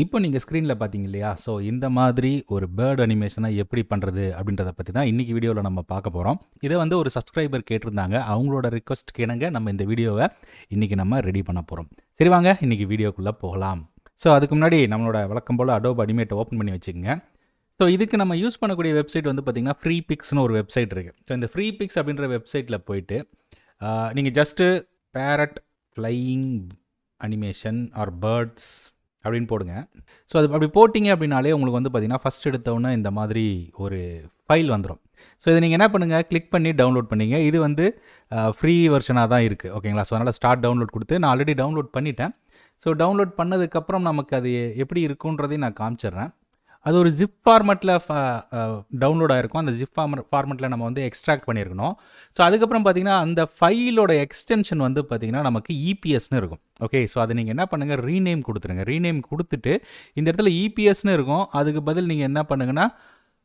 இப்போ நீங்கள் ஸ்க்ரீனில் பார்த்தீங்க இல்லையா? ஸோ இந்த மாதிரி ஒரு பேர்ட் அனிமேஷனை எப்படி பண்ணுறது அப்படின்றத பற்றி தான் இன்றைக்கி வீடியோவில் நம்ம பார்க்க போகிறோம் இதை வந்து ஒரு சப்ஸ்கிரைபர் கேட்டிருந்தாங்க. அவங்களோட ரிக்வெஸ்ட்க்கு இணங்க நம்ம இந்த வீடியோவை இன்றைக்கி நம்ம ரெடி பண்ண போகிறோம் சரி வாங்க இன்னைக்கு வீடியோக்குள்ளே போகலாம். ஸோ அதுக்கு முன்னாடி நம்மளோட வழக்கம் போல் அடோப் அனிமேட்டை ஓப்பன் பண்ணி வச்சுக்கோங்க ஸோ இதுக்கு நம்ம யூஸ் பண்ணக்கூடிய வெப்சைட் வந்து பார்த்தீங்கன்னா, ஃப்ரீ பிக்ஸ்னு ஒரு வெப்சைட் இருக்குது ஸோ இந்த ஃப்ரீ பிக்ஸ் அப்படின்ற வெப்சைட்டில் போயிட்டு, நீங்கள் just parrot flying animation or birds அப்படின்னு போடுங்க. ஸோ அது அப்படி போட்டிங்க அப்படின்னாலே உங்களுக்கு வந்து பார்த்தீங்கன்னா, ஃபர்ஸ்ட் எடுத்தவொன்னே இந்த மாதிரி ஒரு ஃபைல் வந்துடும் ஸோ இதை நீங்கள் என்ன பண்ணுங்கள் கிளிக் பண்ணி டவுன்லோட் பண்ணீங்க. இது வந்து ஃப்ரீ வெர்ஷனாக தான் இருக்குது ஓகேங்களா? ஸோ அதனால் ஸ்டார்ட் டவுன்லோட் கொடுத்து நான் ஆல்ரெடி டவுன்லோட் பண்ணிட்டேன். ஸோ டவுன்லோட் பண்ணதுக்கப்புறம் நமக்கு அது எப்படி இருக்குன்றதையும் நான் காமிச்சிடுறேன். அது ஒரு ஜிப் ஃபார்மெட்டில் ஃப டவுன்லோட் ஆகிருக்கும் அந்த ஜிப் ஃபார்ம ஃபார்மெட்டில் நம்ம வந்து எக்ஸ்ட்ராக்ட் பண்ணியிருக்கணும். ஸோ அதுக்கப்புறம் பார்த்தீங்கன்னா, அந்த ஃபைலோட எக்ஸ்டென்ஷன் வந்து பார்த்தீங்கன்னா, நமக்கு இபிஎஸ்னு இருக்கும். ஓகே. ஸோ அதை நீங்கள் என்ன பண்ணுங்கள் ரீநேம் கொடுத்துருங்க ரீநேம் கொடுத்துட்டு இந்த இடத்துல இபிஎஸ்னு இருக்கும். அதுக்கு பதில் நீங்கள் என்ன பண்ணுங்கன்னா,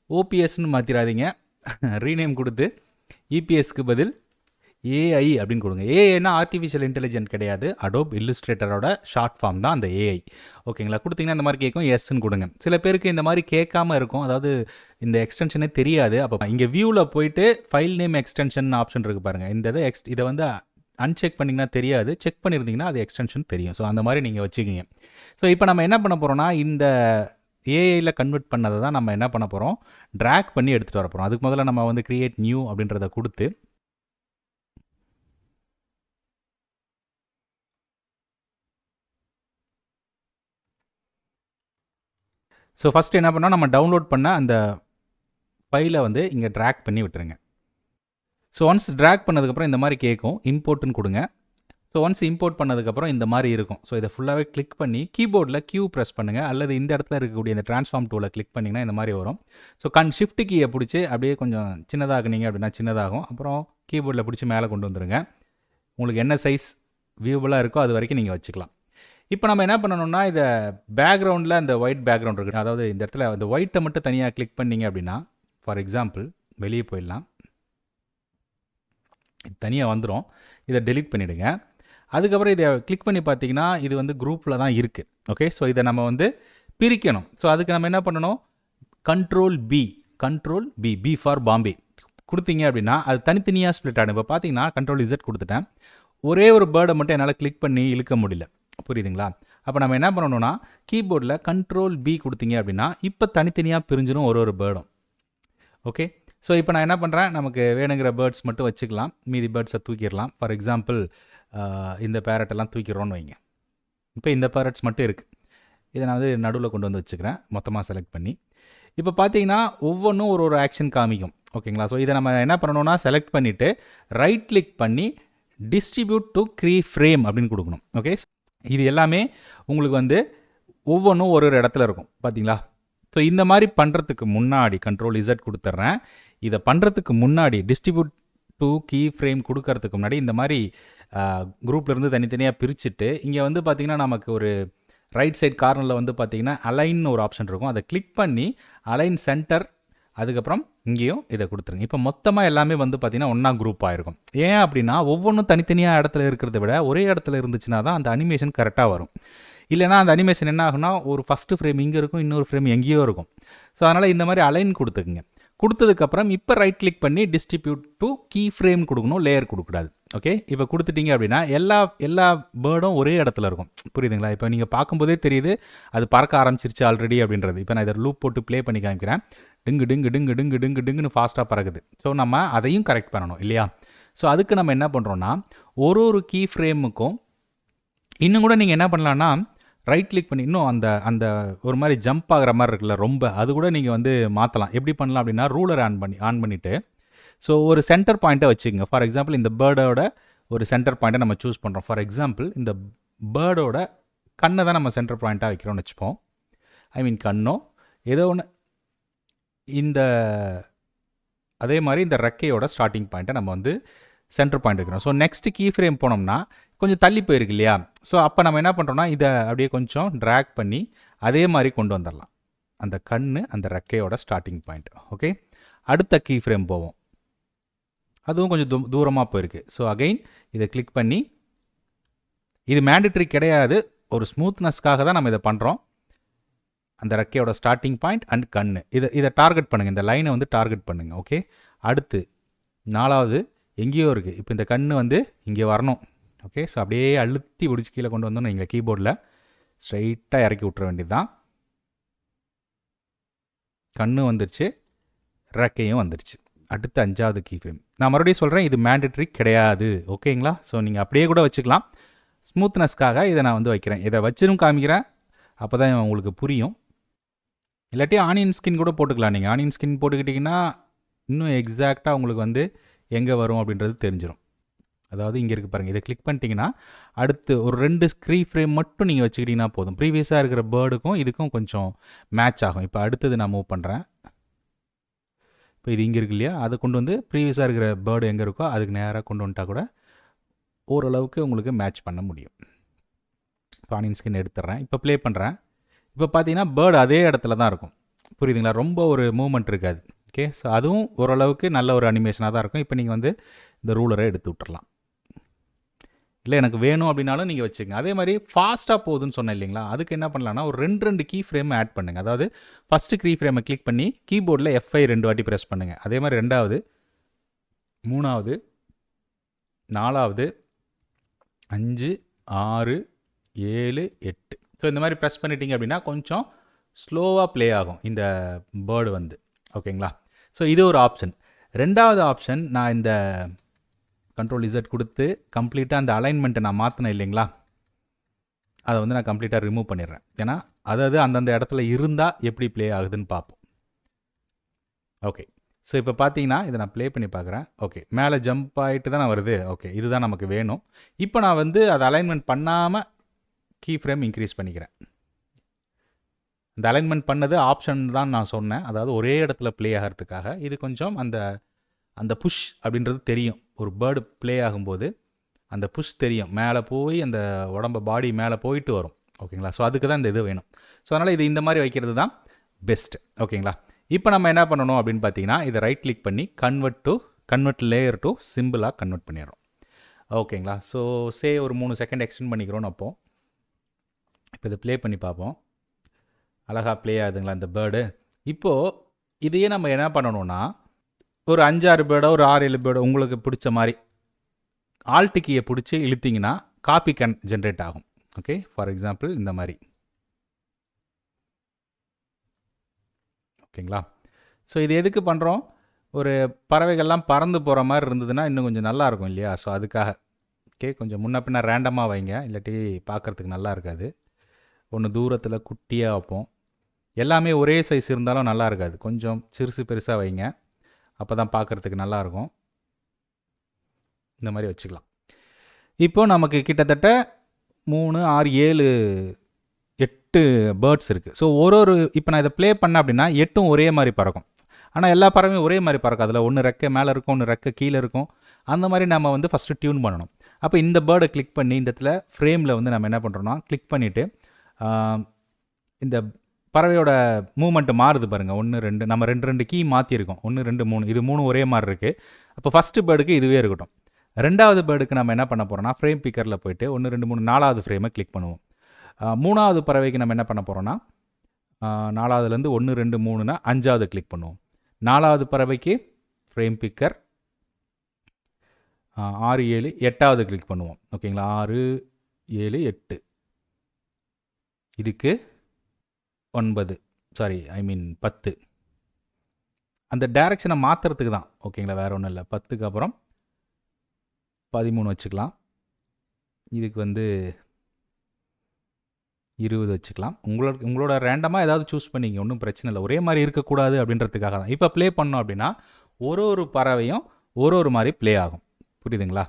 ஓபிஎஸ்ன்னு மாற்றிடாதீங்க ரீநேம் கொடுத்து இபிஎஸ்க்கு பதில் ஏஐ அப்படின்னு கொடுங்க ஏஐனா ஆர்டிஃபிஷியல் இன்டெலிஜென்ட் கிடையாது. அடோப் இல்லுஸ்ட்ரேட்டரோட ஷார்ட் ஃபார்ம் தான் அந்த ஏஐ. ஓகேங்களா? கொடுத்தீங்கன்னா இந்த மாதிரி கேட்கும். எஸ்ன்னு கொடுங்க சில பேருக்கு இந்த மாதிரி கேட்காம இருக்கும். அதாவது இந்த எக்ஸ்டென்ஷனே தெரியாது. அப்போ இங்கே வியூவில் போயிட்டு ஃபைல் நேம் எக்ஸ்டென்ஷன் ஆப்ஷன் இருக்குது பாருங்கள் இந்த இதை எக்ஸ் இதை வந்து அன்செக் பண்ணீங்கன்னா தெரியாது. செக் பண்ணியிருந்தீங்கன்னா அது எக்ஸ்டென்ஷன் தெரியும். ஸோ அந்த மாதிரி நீங்கள் வச்சுக்கிங்க ஸோ இப்போ நம்ம என்ன பண்ண போகிறோம்னா இந்த ஏஐயில் கன்வெர்ட் பண்ணதை தான் நம்ம என்ன பண்ண போகிறோம் ட்ராக் பண்ணி எடுத்துகிட்டு வர போகிறோம் அதுக்கு முதல்ல நம்ம வந்து க்ரியேட் நியூ அப்படின்றத கொடுத்து ஸோ ஃபஸ்ட் என்ன பண்ணால் நம்ம டவுன்லோட் பண்ண அந்த ஃபைலை வந்து இங்கே ட்ராக் பண்ணி விட்டுருங்க. ஸோ ஒன்ஸ் ட்ராக் பண்ணதுக்கப்புறம் இந்த மாதிரி கேட்கும். இம்போர்ட்டுன்னு கொடுங்க ஸோ ஒன்ஸ் இம்போர்ட் பண்ணதுக்கப்புறம் இந்த மாதிரி இருக்கும். ஸோ இதை ஃபுல்லாகவே கிளிக் பண்ணி கீபோர்டில் கியூ ப்ரெஸ் பண்ணுங்கள் அல்லது இந்த இடத்துல இருக்கக்கூடிய இந்த ட்ரான்ஸ்ஃபார்ம் டூல கிளிக் பண்ணிங்கன்னா இந்த மாதிரி வரும். ஸோ கன் ஷிஃப்ட் கீயை பிடிச்சி அப்படியே கொஞ்சம் சின்னதாகுனீங்க அப்படின்னா சின்னதாகும். அப்புறம் கீபோர்டில் பிடிச்சி மேலே கொண்டு வந்துடுங்க உங்களுக்கு என்ன சைஸ் வியூவலாக இருக்கோ அது வரைக்கும் நீங்கள் வச்சுக்கலாம். இப்போ நம்ம என்ன பண்ணணும்னா, இதை பேக்ரவுண்டில் அந்த ஒயிட் பேக்ரவுண்ட் இருக்குது அதாவது இந்த இடத்துல அந்த ஒயிட்டை மட்டும் தனியாக கிளிக் பண்ணீங்க அப்படின்னா, ஃபார் எக்ஸாம்பிள் வெளியே போயிடலாம். தனியாக வந்துடும் இதை டெலீட் பண்ணிவிடுங்க அதுக்கப்புறம் இதை கிளிக் பண்ணி பார்த்தீங்கன்னா, இது வந்து குரூப்பில் தான் இருக்குது ஓகே. ஸோ இதை நம்ம வந்து பிரிக்கணும். ஸோ அதுக்கு நம்ம என்ன பண்ணணும், control P control P P for Bombay கொடுத்தீங்க அப்படின்னா, அது தனித்தனியாக ஸ்ப்ளிட் ஆயிடும். இப்போ பார்த்தீங்கன்னா, கண்ட்ரோல் இசட் கொடுத்துட்டேன் ஒரே ஒரு பேர்டை மட்டும் என்னால் கிளிக் பண்ணி இழுக்க முடியல. புரியுதுங்களா? அப்போ நம்ம என்ன பண்ணணும்னா, கீபோர்டில் கண்ட்ரோல் பி கொடுத்தீங்க அப்படின்னா, இப்போ தனித்தனியாக பிரிஞ்சிடும் ஒரு ஒரு பேர்டும். ஓகே. ஸோ இப்போ நான் என்ன பண்ணுறேன் நமக்கு வேணுங்கிற பேர்ட்ஸ் மட்டும் வச்சுக்கலாம். மீதி பேர்ட்ஸை தூக்கிடலாம் ஃபார் எக்ஸாம்பிள் இந்த பேரட்டெல்லாம் தூக்கிடுறோன்னு வைங்க. இப்போ இந்த பேரட்ஸ் மட்டும் இருக்குது இதை நான் வந்து நடுவில் கொண்டு வந்து வச்சுக்கிறேன். மொத்தமாக செலக்ட் பண்ணி. இப்போ பார்த்தீங்கன்னா, ஒவ்வொன்றும் ஒரு ஒரு ஆக்ஷன் காமிக்கும். ஓகேங்களா? ஸோ இதை நம்ம என்ன பண்ணணும்னா, செலக்ட் பண்ணிவிட்டு ரைட் கிளிக் பண்ணி டிஸ்ட்ரிபியூட் டு க்ரீ ஃப்ரேம் அப்படின்னு கொடுக்கணும் ஓகே. இது எல்லாமே உங்களுக்கு வந்து ஒவ்வொன்றும் ஒரு ஒரு இடத்துல இருக்கும். பார்த்தீங்களா? ஸோ இந்த மாதிரி பண்ணுறதுக்கு முன்னாடி கண்ட்ரோல் இசட் கொடுத்துட்றேன் இதை பண்ணுறதுக்கு முன்னாடி டிஸ்ட்ரிபியூட் டூ கீ ஃப்ரேம் கொடுக்கறதுக்கு முன்னாடி இந்த மாதிரி குரூப்லேருந்து தனித்தனியாக இருந்து பிரிச்சுட்டு, இங்கே வந்து பார்த்தீங்கன்னா, நமக்கு ஒரு ரைட் சைட் கார்னரில் வந்து பார்த்திங்கன்னா அலைன்னு ஒரு ஆப்ஷன் இருக்கும். அதை கிளிக் பண்ணி அலைன் சென்டர் அதுக்கப்புறம் இங்கேயும் இதை கொடுத்துருங்க இப்போ மொத்தமாக எல்லாமே வந்து பார்த்தீங்கன்னா, ஒன்றா குரூப் ஆகிருக்கும் ஏன் அப்படின்னா, ஒவ்வொன்றும் தனித்தனியாக இடத்துல இருக்கிறத விட, ஒரே இடத்துல இருந்துச்சுன்னா தான் அந்த அனிமேஷன் கரெக்டாக வரும். இல்லைனா அந்த அனிமேஷன் என்ன ஆகுனா ஒரு ஃபஸ்ட்டு ஃப்ரேம் இங்கே இருக்கும். இன்னொரு ஃப்ரேம் எங்கேயோ இருக்கும். ஸோ அதனால் இந்த மாதிரி அலைன் கொடுத்துக்குங்க கொடுத்ததுக்கப்புறம் இப்போ ரைட் கிளிக் பண்ணி டிஸ்ட்ரிபியூட் டு கீ ஃப்ரேம் கொடுக்கணும் லேயர் கொடுக்கூடாது ஓகே. இப்போ கொடுத்துட்டிங்க அப்படின்னா, எல்லா எல்லா பேர்டும் ஒரே இடத்துல இருக்கும். புரியுதுங்களா? இப்போ நீங்கள் பார்க்கும்போதே தெரியுது, அது பறக்க ஆரம்பிச்சிருச்சு ஆல்ரெடி அப்படின்றது. இப்போ நான் இதை லூப் போட்டு ப்ளே பண்ணி காமிக்கிறேன். டிங்கு டிங்கு டிங்கு டிங்கு டிங்கு டிங்குன்னு ஃபாஸ்ட்டாக பறக்குது. ஸோ நம்ம அதையும் கரெக்ட் பண்ணணும் இல்லையா? ஸோ அதுக்கு நம்ம என்ன பண்ணுறோன்னா ஒரு ஒரு கீ ஃப்ரேமுக்கும் இன்னும் கூட நீங்கள் என்ன பண்ணலாம்னா, ரைட் கிளிக் பண்ணி இன்னும் அந்த அந்த ஒரு மாதிரி ஜம்ப் ஆகிற மாதிரி இருக்குல்ல ரொம்ப, அது கூட நீங்கள் வந்து மாற்றலாம் எப்படி பண்ணலாம் அப்படின்னா, ரூலர் ஆன் பண்ணி ஆன் பண்ணிவிட்டு ஸோ ஒரு சென்டர் பாயிண்ட்டை வச்சுக்கோங்க ஃபார் எக்ஸாம்பிள் இந்த பேர்டோட ஒரு சென்டர் பாயிண்ட்டை நம்ம சூஸ் பண்ணுறோம் ஃபார் எக்ஸாம்பிள் இந்த பேர்டோட கண்ணை தான் நம்ம சென்டர் பாயிண்ட்டாக வைக்கிறோம்னு வச்சுப்போம். ஐ மீன் கண்ணோ, ஏதோ ஒன்று இந்த அதே மாதிரி இந்த ரெக்கையோட ஸ்டார்டிங் பாயிண்ட்டை நம்ம வந்து சென்டர் பாயிண்ட் வைக்கிறோம். ஸோ நெக்ஸ்ட் கீ ஃப்ரேம் போனோம்னா, கொஞ்சம் தள்ளி போயிருக்கு இல்லையா? ஸோ அப்போ நம்ம என்ன பண்ணுறோம்னா இதை அப்படியே கொஞ்சம் ட்ராக் பண்ணி அதே மாதிரி கொண்டு வந்துடலாம் அந்த கண் அந்த ரெக்கையோட ஸ்டார்ட்டிங் பாயிண்ட். ஓகே. அடுத்த கீ ஃப்ரேம் போவோம். அதுவும் கொஞ்சம் தூ தூரமாக போயிருக்கு. ஸோ அகைன் இதை கிளிக் பண்ணி இது மேண்டட்ரி கிடையாது. ஒரு ஸ்மூத்னஸ்க்காக தான் நம்ம இதை பண்ணுறோம் அந்த ரெக்கையோட ஸ்டார்டிங் பாயிண்ட் அண்ட் கண் இதை இதை டார்கெட் பண்ணுங்கள் இந்த லைனை வந்து டார்கெட் பண்ணுங்கள் ஓகே அடுத்து நாலாவது எங்கேயோ இருக்குது இப்போ இந்த கண் வந்து இங்கே வரணும் ஓகே ஸோ அப்படியே அழுத்தி பிடிச்சி கீழே கொண்டு வந்தோம்னு எங்கள் கீபோர்டில் ஸ்ட்ரைட்டாக இறக்கி விட்டுற வேண்டியது தான் கண்ணு வந்துருச்சு ரெக்கையும் வந்துருச்சு. அடுத்து அஞ்சாவது கீ ஃப்ரேம் நான் மறுபடியும் சொல்கிறேன் இது மேண்டட்ரி கிடையாது ஓகேங்களா ஸோ நீங்கள் அப்படியே கூட வச்சுக்கலாம். ஸ்மூத்னஸ்க்காக இதை நான் வந்து வைக்கிறேன். இதை வச்சிரும் காமிக்கிறேன். அப்போ தான் உங்களுக்கு புரியும். இல்லாட்டி ஆனியன் ஸ்கின் கூட போட்டுக்கலாம். நீங்கள் ஆனியன் ஸ்கின் போட்டுக்கிட்டிங்கன்னா இன்னும் எக்ஸாக்டாக உங்களுக்கு வந்து எங்கே வரும் அப்படின்றது தெரிஞ்சிடும் அதாவது இங்கே இருக்குது பாருங்கள் இதை கிளிக் பண்ணிட்டீங்கன்னா அடுத்து ஒரு ரெண்டு ஸ்க்ரீ ஃப்ரேம் மட்டும் நீங்கள் வச்சுக்கிட்டிங்கன்னா போதும். ப்ரீவியஸாக இருக்கிற பேர்டுக்கும் இதுக்கும் கொஞ்சம் மேட்ச் ஆகும். இப்போ அடுத்தது நான் மூவ் பண்ணுறேன் இப்போ இது இங்கே இருக்கு இல்லையா? அதை கொண்டு வந்து ப்ரீவியஸாக இருக்கிற பேர்டு எங்கே இருக்கோ அதுக்கு நேராக கொண்டு வந்துட்டா கூட ஓரளவுக்கு உங்களுக்கு மேட்ச் பண்ண முடியும். இப்போ ஆனியன் ஸ்கின் எடுத்துடுறேன். இப்போ ப்ளே பண்ணுறேன் இப்போ பார்த்தீங்கன்னா பேர்டு அதே இடத்துல தான் இருக்கும். புரியுதுங்களா? ரொம்ப ஒரு மூமெண்ட் இருக்காது. ஓகே ஸோ அதுவும் ஓரளவுக்கு நல்ல ஒரு அனிமேஷனாக தான் இருக்கும். இப்போ நீங்கள் வந்து இந்த ரூலரை எடுத்து விட்டுறலாம். இல்லை எனக்கு வேணும் அப்படின்னாலும் நீங்கள் வச்சுக்கங்க. அதே மாதிரி ஃபாஸ்ட்டாக போகுதுன்னு சொன்னேன் இல்லைங்களா? அதுக்கு என்ன பண்ணலாம்னா ஒரு ரெண்டு ரெண்டு கீ ஃப்ரேம் ஆட் பண்ணுங்கள் அதாவது ஃபஸ்ட்டு கீ ஃப்ரேமை கிளிக் பண்ணி கீபோர்டில் எஃப்ஐ ரெண்டு வாட்டி ப்ரெஸ் பண்ணுங்கள் அதே மாதிரி ரெண்டாவது மூணாவது நாலாவது அஞ்சு ஆறு ஏழு எட்டு. ஸோ இந்த மாதிரி ப்ரெஸ் பண்ணிட்டீங்க அப்படின்னா கொஞ்சம் ஸ்லோவாக ப்ளே ஆகும் இந்த பேர்டு வந்து. ஓகேங்களா ஸோ இது ஒரு ஆப்ஷன் ரெண்டாவது ஆப்ஷன் நான் இந்த கண்ட்ரோல் இசட் கொடுத்து கம்ப்ளீட்டாக அந்த அலைன்மெண்ட்டை நான் மாற்றினேன் இல்லைங்களா? அதை வந்து நான் கம்ப்ளீட்டாக ரிமூவ் பண்ணிடுறேன். ஏன்னா அதாவது அந்தந்த இடத்துல இருந்தால் எப்படி ப்ளே ஆகுதுன்னு பார்ப்போம். ஓகே ஸோ இப்போ பார்த்தீங்கன்னா இதை நான் ப்ளே பண்ணி பார்க்குறேன். ஓகே மேலே ஜம்ப் ஆகிட்டு தான் வருது. ஓகே இதுதான் நமக்கு வேணும். இப்போ நான் வந்து அதை அலைன்மெண்ட் பண்ணாமல் கீ ஃப்ரேம் இன்க்ரீஸ் பண்ணிக்கிறேன். இந்த அலைன்மெண்ட் பண்ணது ஆப்ஷன் தான் நான் சொன்னேன். அதாவது ஒரே இடத்துல ப்ளே ஆகிறதுக்காக இது கொஞ்சம் அந்த அந்த புஷ் அப்படின்றது தெரியும். ஒரு பேர்டு ப்ளே ஆகும்போது அந்த புஷ் தெரியும். மேலே போய் அந்த உடம்ப பாடி மேலே போயிட்டு வரும். ஓகேங்களா? ஸோ அதுக்கு தான் இந்த இது வேணும். ஸோ அதனால் இது இந்த மாதிரி வைக்கிறது தான் பெஸ்ட்டு ஓகேங்களா? இப்போ நம்ம என்ன பண்ணணும் அப்படின்னு பார்த்தீங்கன்னா இதை ரைட் கிளிக் பண்ணி convert to convert layer to சிம்பிளாக கன்வெர்ட் பண்ணிடுறோம். ஓகேங்களா? ஸோ சே ஒரு மூணு செகண்ட் எக்ஸ்டெண்ட் பண்ணிக்கிறோன்னு அப்போ இப்போ இதை ப்ளே பண்ணி பார்ப்போம். அழகாக ப்ளே ஆகுதுங்களா இந்த பேர்டு இப்போது இதையே நம்ம என்ன பண்ணணும்னா ஒரு அஞ்சாறு பேர்டோ ஒரு ஆறு ஏழு பேர்டோ உங்களுக்கு பிடிச்ச மாதிரி ஆல்டிக்கியை பிடிச்சி இழுத்தீங்கன்னா காப்பி கன் ஜென்ரேட் ஆகும். ஓகே ஃபார் எக்ஸாம்பிள் இந்த மாதிரி. ஓகேங்களா? ஸோ இது எதுக்கு பண்ணுறோம் ஒரு பறவைகள்லாம் பறந்து போகிற மாதிரி இருந்ததுன்னா இன்னும் கொஞ்சம் நல்லாயிருக்கும் இல்லையா? ஸோ அதுக்காக. ஓகே கொஞ்சம் முன்ன பின்ன ரேண்டமாக வைங்க. இல்லாட்டி பார்க்குறதுக்கு நல்லா இருக்காது. ஒன்று தூரத்தில் குட்டியாக வைப்போம். எல்லாமே ஒரே சைஸ் இருந்தாலும் நல்லா இருக்காது. கொஞ்சம் சிறுசு பெருசாக வைங்க. அப்போ தான் பார்க்குறதுக்கு நல்லாயிருக்கும் இந்த மாதிரி வச்சுக்கலாம். இப்போ நமக்கு கிட்டத்தட்ட மூணு ஆறு ஏழு எட்டு பேர்ட்ஸ் இருக்குது ஸோ ஒரு ஒரு இப்போ நான் இதை ப்ளே பண்ணேன் அப்படின்னா எட்டும் ஒரே மாதிரி பறக்கும். ஆனால் எல்லா பறவையும் ஒரே மாதிரி பறக்கும். அதில் ஒன்று ரெக்கை மேலே இருக்கும் ஒன்று ரெக்கை கீழே இருக்கும். அந்த மாதிரி நம்ம வந்து ஃபஸ்ட்டு டியூன் பண்ணணும். அப்போ இந்த பேர்டை கிளிக் பண்ணி இந்த இடத்துல ஃப்ரேமில் வந்து நம்ம என்ன பண்ணுறோம்னா கிளிக் பண்ணிவிட்டு இந்த பறவையோட மூமெண்ட் மாறுது பாருங்கள் ஒன்று ரெண்டு நம்ம ரெண்டு ரெண்டு கீ மாற்றிருக்கோம் ஒன்று ரெண்டு மூணு. இது மூணு ஒரே மாதிரி இருக்குது அப்போ ஃபஸ்ட்டு பேர்டுக்கு இதுவே இருக்கட்டும். ரெண்டாவது பேர்டுக்கு நம்ம என்ன பண்ண போகிறோம்னா ஃப்ரேம் பிக்கரில் போயிட்டு ஒன்று ரெண்டு மூணு நாலாவது ஃப்ரேமை கிளிக் பண்ணுவோம். மூணாவது பறவைக்கு நம்ம என்ன பண்ண போகிறோம்னா நாலாவதுலேருந்து ஒன்று ரெண்டு மூணுனா அஞ்சாவது கிளிக் பண்ணுவோம். நாலாவது பறவைக்கு ஃப்ரேம் பிக்கர் ஆறு ஏழு எட்டாவது கிளிக் பண்ணுவோம். ஓகேங்களா? ஆறு ஏழு எட்டு. இதுக்கு ஒன்பது. சாரி ஐ மீன் பத்து. அந்த டைரக்ஷனை மாற்றுறதுக்கு தான். ஓகேங்களா வேறு ஒன்றும் இல்லை. பத்துக்கு அப்புறம் பதிமூணு வச்சுக்கலாம். இதுக்கு வந்து இருபது வச்சுக்கலாம். உங்களோட உங்களோட ரேண்டமாக ஏதாவது சூஸ் பண்ணிங்க. ஒன்றும் பிரச்சனை இல்லை. ஒரே மாதிரி இருக்கக்கூடாது அப்படின்றதுக்காக தான். இப்போ ப்ளே பண்ணோம் அப்படின்னா ஒரு ஒரு பறவையும் ஒரு ஒரு மாதிரி ப்ளே ஆகும். புரியுதுங்களா?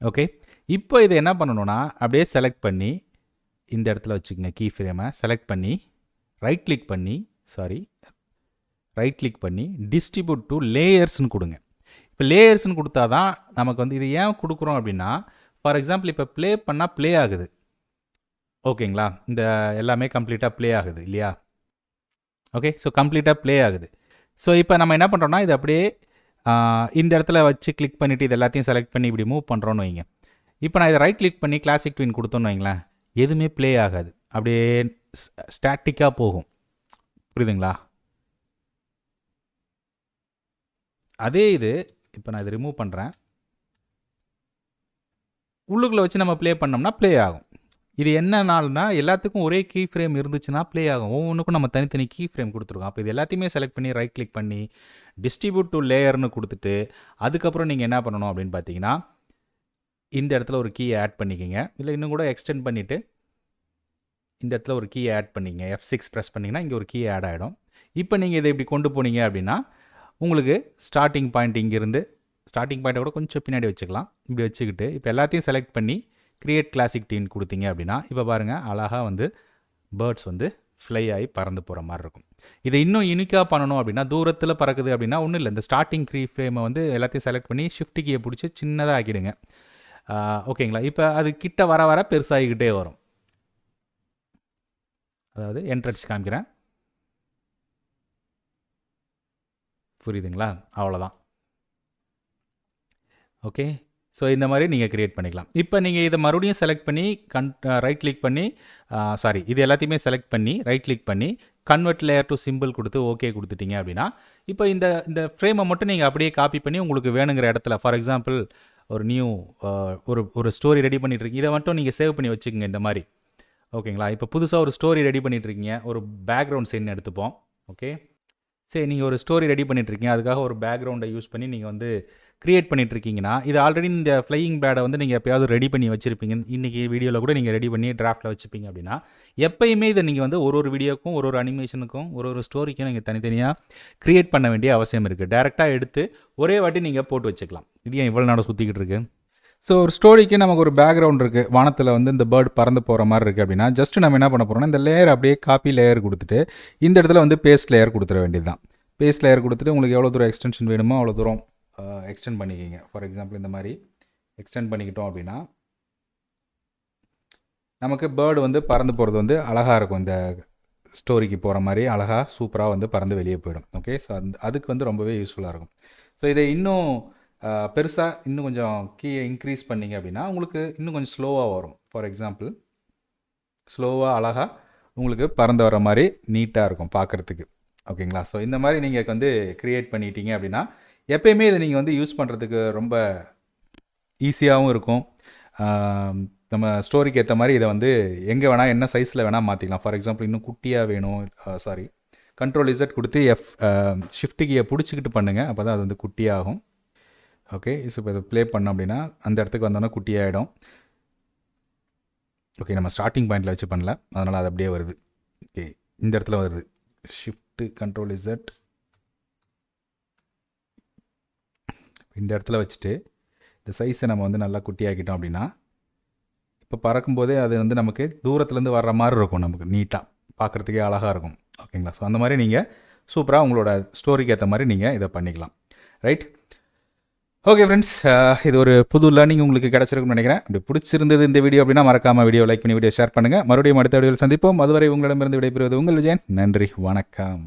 ஓகே இப்போ இதை என்ன பண்ணணும்னா அப்படியே செலக்ட் பண்ணி இந்த இடத்துல வச்சுக்கோங்க கீ ஃப்ரேமை செலக்ட் பண்ணி ரைட் கிளிக் பண்ணி சாரி ரைட் கிளிக் பண்ணி டிஸ்ட்ரிபியூட் டு லேயர்ஸ்னு கொடுங்க. இப்போ லேயர்ஸ்னு கொடுத்தா தான் நமக்கு வந்து இது ஏன் கொடுக்குறோம் அப்படின்னா ஃபார் எக்ஸாம்பிள் இப்போ ப்ளே பண்ணால் ப்ளே ஆகுது. ஓகேங்களா? இந்த எல்லாமே கம்ப்ளீட்டாக ப்ளே ஆகுது இல்லையா? ஓகே ஸோ கம்ப்ளீட்டாக ப்ளே ஆகுது. ஸோ இப்போ நம்ம என்ன பண்ணுறோம்னா இது அப்படியே இந்த இடத்துல வச்சு கிளிக் பண்ணிவிட்டு இது எல்லாத்தையும் செலக்ட் பண்ணி இப்படி மூவ் பண்ணுறோன்னு வைங்க. இப்போ நான் இதை ரைட் கிளிக் பண்ணி கிளாசிக் ட்வின் கொடுத்தோன்னு வைங்களேன். எதுவுமே ப்ளே ஆகாது. அப்படியே ஸ்டாட்டிக்காக போகும். புரியுதுங்களா? அதே இது இப்போ நான் இதை ரிமூவ் பண்ணுறேன் உள்ளுக்குள்ளே வச்சு நம்ம ப்ளே பண்ணோம்னா ப்ளே ஆகும். இது என்ன நாள்னா எல்லாத்துக்கும் ஒரே கீ ஃப்ரேம் இருந்துச்சுன்னா ப்ளே ஆகும். ஒவ்வொன்றுக்கும் நம்ம தனித்தனி கீ ஃப்ரேம் கொடுத்துருக்கோம். அப்போ இது எல்லாத்தையுமே செலக்ட் பண்ணி ரைட் கிளிக் பண்ணி டிஸ்ட்ரிபியூட் டு லேயர்னு கொடுத்துட்டு அதுக்கப்புறம் நீங்கள் என்ன பண்ணணும் அப்படின்னு பார்த்தீங்கன்னா இந்த இடத்துல ஒரு கீயை ஆட் பண்ணிக்கிங்க. இல்லை இன்னும் கூட எக்ஸ்டெண்ட் பண்ணிவிட்டு இந்த இடத்துல ஒரு கீயை ஆட் பண்ணிங்க எஃப் சிக்ஸ் ப்ரெஸ் பண்ணிங்கன்னா இங்கே ஒரு கீ ஆட் ஆகிடும் இப்போ நீங்கள் இதை இப்படி கொண்டு போனீங்க அப்படின்னா உங்களுக்கு ஸ்டார்டிங் பாயிண்ட் இங்கேருந்து ஸ்டார்டிங் பாயிண்ட்டை கூட கொஞ்சம் பின்னாடி வச்சுக்கலாம். இப்படி வச்சுக்கிட்டு இப்போ எல்லாத்தையும் செலக்ட் பண்ணி கிரியேட் கிளாசிக் டீன் கொடுத்தீங்க அப்படின்னா இப்போ பாருங்கள் அழகாக வந்து பேர்ட்ஸ் வந்து ஃப்ளை ஆகி பறந்து போகிற மாதிரி இருக்கும். இதை இன்னும் யூனிக்காக பண்ணணும் அப்படின்னா தூரத்தில் பறக்குது அப்படின்னா ஒன்றும் இல்லை. இந்த ஸ்டார்டிங் க்ரீ ஃப்ரேமை வந்து எல்லாத்தையும் செலக்ட் பண்ணி ஷிஃப்ட் கீயை பிடிச்சி சின்னதாக ஆக்கிடுங்க. ஓகேங்களா? இப்போ அது கிட்ட வர வர பெருசாகிக்கிட்டே வரும். அதாவது என்ட்ரன்ஸ் காமிக்கிறேன். புரியுதுங்களா? அவ்வளோதான் ஓகே? ஸோ இந்த மாதிரி நீங்கள் க்ரியேட் பண்ணிக்கலாம். இப்போ நீங்கள் இதை மறுபடியும் செலக்ட் பண்ணி கன் ரைட் கிளிக் பண்ணி சாரி இது எல்லாத்தையுமே செலக்ட் பண்ணி ரைட் கிளிக் பண்ணி கன்வெர்ட் லேயர் டு சிம்பிள் கொடுத்து ஓகே கொடுத்துட்டீங்க அப்படின்னா இப்போ இந்த இந்த ஃப்ரேமை மட்டும் நீங்கள் அப்படியே காப்பி பண்ணி உங்களுக்கு வேணுங்கிற இடத்துல ஃபார் எக்ஸாம்பிள் ஒரு நியூ ஒரு ஒரு ஸ்டோரி ரெடி பண்ணிகிட்ருக்கீங்க இருக்கீங்க இதை மட்டும் நீங்கள் சேவ் பண்ணி வச்சுக்கோங்க இந்த மாதிரி. ஓகேங்களா இப்போ புதுசாக ஒரு ஸ்டோரி ரெடி பண்ணிகிட்ருக்கீங்க ஒரு பேக்ரவுண்ட் சீன் எடுத்துப்போம். ஓகே சரி நீங்கள் ஒரு ஸ்டோரி ரெடி பண்ணிகிட்ருக்கீங்க அதுக்காக ஒரு பேக்ரவுண்டை யூஸ் பண்ணி நீங்கள் வந்து க்ரியேட் பண்ணிட்டு இருக்கீங்கன்னா இது ஆல்ரெடி இந்த ஃப்ளையிங் பேடை வந்து நீங்கள் எப்போயாவது ரெடி பண்ணி வச்சுருப்பீங்க. இன்றைக்கி வீடியோவில் கூட நீங்கள் ரெடி பண்ணி டிராஃப்ட்டில் வச்சுப்பீங்க அப்படின்னா எப்பயுமே இதை நீங்கள் வந்து ஒரு ஒரு வீடியோக்கும் ஒரு ஒரு அனிமேஷனுக்கும் ஒரு ஒரு ஸ்டோரிக்கும் நீங்கள் தனித்தனியாக க்ரியேட் பண்ண வேண்டிய அவசியம் இருக்குது டேரெக்டாக எடுத்து ஒரே வாட்டி நீங்கள் போட்டு வச்சுக்கலாம். இது ஏன் இவ்வளோ நாடு சுற்றிக்கிட்டு இருக்கு? ஸோ ஒரு ஸ்டோரிக்கு நமக்கு ஒரு பேக்ரவுண்ட் இருக்குது வானத்தில் வந்து இந்த பேர்ட் பறந்து போகிற மாதிரி இருக்குது அப்படின்னா ஜஸ்ட் நம்ம என்ன பண்ண போகிறோம்னா இந்த லேயர் அப்படியே காப்பி லேயர் கொடுத்துட்டு இந்த இடத்துல வந்து பேஸ்ட் லேயர் கொடுத்துட வேண்டியது தான் பேஸ்ட் லேயர் கொடுத்துட்டு உங்களுக்கு எவ்வளோ தூரம் எக்ஸ்டென்ஷன் வேணுமோ அவ்வளோ தூரம் எக்ஸ்டெண்ட் பண்ணிக்கிங்க. ஃபார் எக்ஸாம்பிள் இந்த மாதிரி எக்ஸ்டெண்ட் பண்ணிக்கிட்டோம் அப்படின்னா நமக்கு பேர்டு வந்து பறந்து போகிறது வந்து அழகாக இருக்கும். இந்த ஸ்டோரிக்கு போகிற மாதிரி அழகாக சூப்பராக வந்து பறந்து வெளியே போயிடும். ஓகே ஸோ அந்த அதுக்கு வந்து ரொம்பவே யூஸ்ஃபுல்லாக இருக்கும். ஸோ இதை இன்னும் பெருசாக இன்னும் கொஞ்சம் கீயை இன்க்ரீஸ் பண்ணிங்க அப்படின்னா உங்களுக்கு இன்னும் கொஞ்சம் ஸ்லோவாக வரும். ஃபார் எக்ஸாம்பிள் ஸ்லோவாக அழகாக உங்களுக்கு பறந்து வர மாதிரி நீட்டாக இருக்கும் பார்க்குறதுக்கு ஓகேங்களா ஸோ இந்த மாதிரி நீங்கள் வந்து க்ரியேட் பண்ணிட்டீங்க அப்படின்னா எப்பயுமே இதை நீங்கள் வந்து யூஸ் பண்ணுறதுக்கு ரொம்ப ஈஸியாகவும் இருக்கும். நம்ம ஸ்டோரிக்கு ஏற்ற மாதிரி இதை வந்து எங்கே வேணால் என்ன சைஸில் வேணால் மாற்றிக்கலாம் ஃபார் எக்ஸாம்பிள் இன்னும் குட்டியாக வேணும். சாரி கண்ட்ரோல் இசட் கொடுத்து எஃப் ஷிஃப்ட் கீயை பிடிச்சிக்கிட்டு பண்ணுங்கள் அப்போ தான் அது வந்து குட்டியாகும். ஓகே ஸோ இப்போ இதை ப்ளே பண்ணோம் அப்படின்னா அந்த இடத்துக்கு வந்தோன்னா குட்டியாகிடும் ஓகே நம்ம ஸ்டார்டிங் பாயிண்டில் வச்சு பண்ணல அதனால் அது அப்படியே வருது. ஓகே இந்த இடத்துல வருது. ஷிஃப்ட்டு கண்ட்ரோல் இசட் இந்த இடத்துல வச்சுட்டு இந்த சைஸை நம்ம வந்து நல்லா குட்டியாக்கிட்டோம் அப்படின்னா இப்போ பறக்கும்போதே அது வந்து நமக்கு தூரத்துலேருந்து வர்ற மாதிரி இருக்கும் நமக்கு நீட்டாக பார்க்குறதுக்கே அழகாக இருக்கும். ஓகேங்களா? ஸோ அந்த மாதிரி நீங்கள் சூப்பராக உங்களோட ஸ்டோரிக்கு ஏற்ற மாதிரி நீங்கள் இதை பண்ணிக்கலாம். ரைட் ஓகே ஃப்ரெண்ட்ஸ் இது ஒரு புது லேர்னிங் உங்களுக்கு கிடச்சிருக்கும்னு நினைக்கிறேன். அப்படி பிடிச்சிருந்தது இந்த வீடியோ அப்படின்னா மறக்காமல் வீடியோ லைக் பண்ணி வீடியோ ஷேர் பண்ணுங்கள் மறுபடியும் அடுத்த வீடியோவில் சந்திப்போம். அதுவரை உங்களிடமிருந்து விடைபெறுவது உங்கள் விஜயன். நன்றி வணக்கம்.